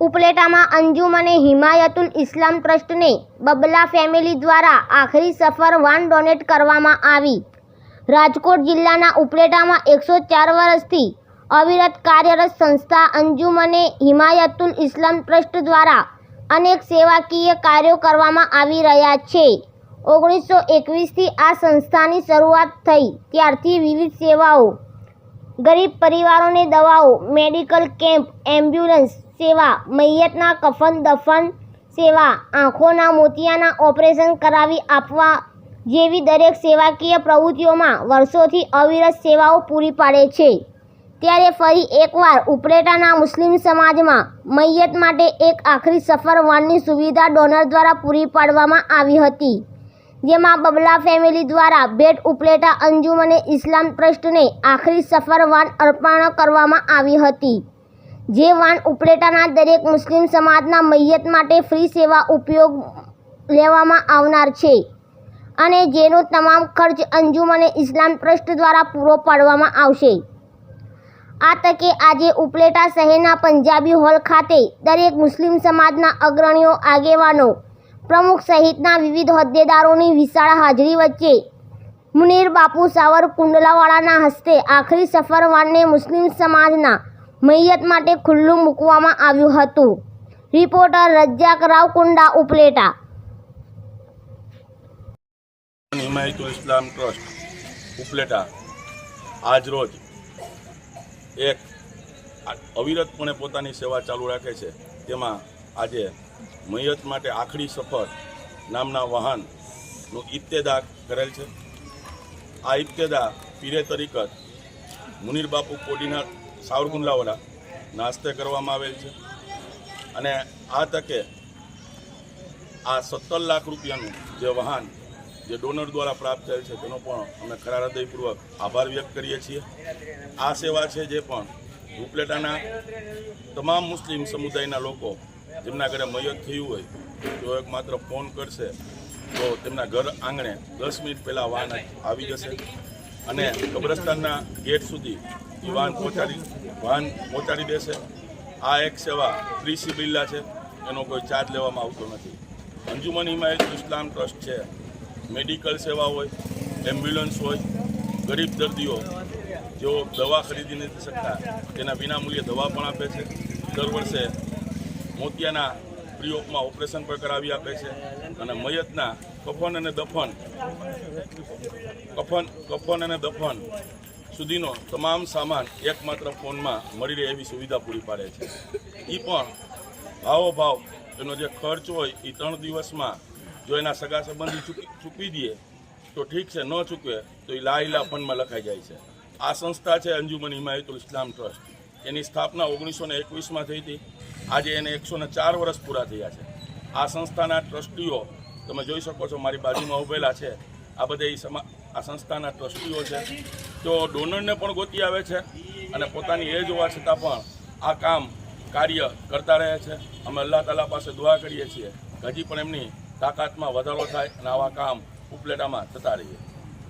ઉપલેટામાં અંજુમ અને હિમાયતુલ ઇસ્લામ ટ્રસ્ટને બબલા ફેમિલી દ્વારા આખરી સફર વાન ડોનેટ કરવામાં આવી. રાજકોટ જિલ્લાના ઉપલેટામાં એકસો ચાર વર્ષથી અવિરત કાર્યરત સંસ્થા અંજુમ અને હિમાયતુલ ઇસ્લામ ટ્રસ્ટ દ્વારા અનેક સેવાકીય કાર્યો કરવામાં આવી રહ્યા છે. ઓગણીસો એકવીસથી આ સંસ્થાની શરૂઆત થઈ, ત્યારથી વિવિધ સેવાઓ, ગરીબ પરિવારોને દવાઓ, મેડિકલ કેમ્પ, એમ્બ્યુલન્સ સેવા, મૈયતના કફન દફન સેવા, આંખોના મોતિયાના ઓપરેશન કરાવી આપવા જેવી દરેક સેવાકીય પ્રવૃત્તિઓમાં વર્ષોથી અવિરત સેવાઓ પૂરી પાડે છે. ત્યારે ફરી એકવાર ઉપરેટાના મુસ્લિમ સમાજમાં મૈયત માટે એક આખરી સફર વાનની સુવિધા ડોનર દ્વારા પૂરી પાડવામાં આવી હતી. જેમાં બબલા ફેમિલી દ્વારા ભેટ ઉપલેટા અંજુમને ઇસ્લામ ટ્રસ્ટને આખરી સફર વાન અર્પણ કરવામાં આવી હતી. જે વાન ઉપલેટાના દરેક મુસ્લિમ સમાજના મૈયત માટે ફ્રી સેવા ઉપયોગ લેવામાં આવનાર છે અને જેનો તમામ ખર્ચ અંજુમને ઇસ્લામ ટ્રસ્ટ દ્વારા પૂરો પાડવામાં આવશે. આ તકે આજે ઉપલેટા શહેરના પંજાબી હોલ ખાતે દરેક મુસ્લિમ સમાજના અગ્રણીઓ, આગેવાનો, પ્રમુખ સહિતના વિવિધ હોદ્દેદારોની વિશાળ હાજરી વચ્ચે મુનીર બાપુ સાવર કુંડલાવાળાના હસ્તે આખરી સફરવાનને મુસ્લિમ સમાજના મૈયત માટે ખુલ્લું મૂકવામાં આવ્યું હતું. રિપોર્ટર રজ্જાક રાવ કુંડા ઉપલેટા. હિમાયતુલ ઇસ્લામ ટ્રસ્ટ, ઉપલેટા. આજ રોજ એક અવિરતપણે પોતાની સેવા ચાલુ રાખે છે. તેમાં આજે મૈયત માટે આખરી સફર નામના વાહનનું ઇબ્તેદા કરેલ છે. આ ઇબ્તેદા પીરે તરીકત મુનીર બાપુ સાવરકુંડલાવાળા નાસ્તે કરવામાં આવેલ છે. અને આ તકે આ સત્તર લાખ રૂપિયાનું જે વાહન જે ડોનર દ્વારા પ્રાપ્ત થયેલ છે, તેનો પણ અમે ખરા હૃદયપૂર્વક આભાર વ્યક્ત કરીએ છીએ. આ સેવા છે જે પણ ઉપલેટાના તમામ મુસ્લિમ સમુદાયના લોકો જેમના ઘરે મયત થયું હોય, તેઓ એક માત્ર ફોન કરશે તો તેમના ઘર આંગણે દસ મિનિટ પહેલાં વાહન આવી જશે. અને કબ્રસ્તાનના ગેટ સુધી વાહન પહોંચાડી વાહન પહોંચાડી દેશે. આ એક સેવા ફ્રી સિબિલ્લા છે, એનો કોઈ ચાર્જ લેવામાં આવતો નથી. અંજુમન હિમાયત ઇસ્લામ ટ્રસ્ટ છે. મેડિકલ સેવા હોય, એમ્બ્યુલન્સ હોય, ગરીબ દર્દીઓ, જેઓ દવા ખરીદી નથી શકતા, તેના વિનામૂલ્યે દવા પણ આપે છે. દર વર્ષે મોતિયાના ફ્રી ઓપરેશન પણ કરાવી આપે છે. અને મયતના કફન અને દફન, કફન કફન અને દફન સુધીનો તમામ સામાન એકમાત્ર ફોનમાં મળી રહે એવી સુવિધા પૂરી પાડે છે. એ પણ ભાવો ભાવ એનો જે ખર્ચ હોય એ ત્રણ દિવસમાં જો એના સગા સંબંધી ચૂકી, ચૂકવી દઈએ તો ઠીક છે, ન ચૂકવે, તો એ લાઈલા ફંડમાં લખાઈ જાય છે. આ સંસ્થા છે અંજુમન હિમાયતુલ ઇસ્લામ ટ્રસ્ટ. એની સ્થાપના ઓગણીસો ને એકવીસમાં થઈ હતી. આજે એને એકસો ચાર વર્ષ પૂરા થયા છે. આ સંસ્થાના ટ્રસ્ટીઓ, તમે જોઈ શકો છો મારી બાજુમાં ઉભેલા છે. આ બધા સમા, આ સંસ્થાના ટ્રસ્ટીઓ છે. તેઓ ડોનરને પણ ગોતી આવે છે અને પોતાની એજ હોવા છતાં પણ આ કામ કાર્ય કરતા રહે છે. અમે અલ્લાહ તાલા પાસે દુઆ કરીએ છીએ હજી પણ એમની તાકાતમાં વધારો થાય અને આવા કામ ઉપલેટામાં થતા રહીએ.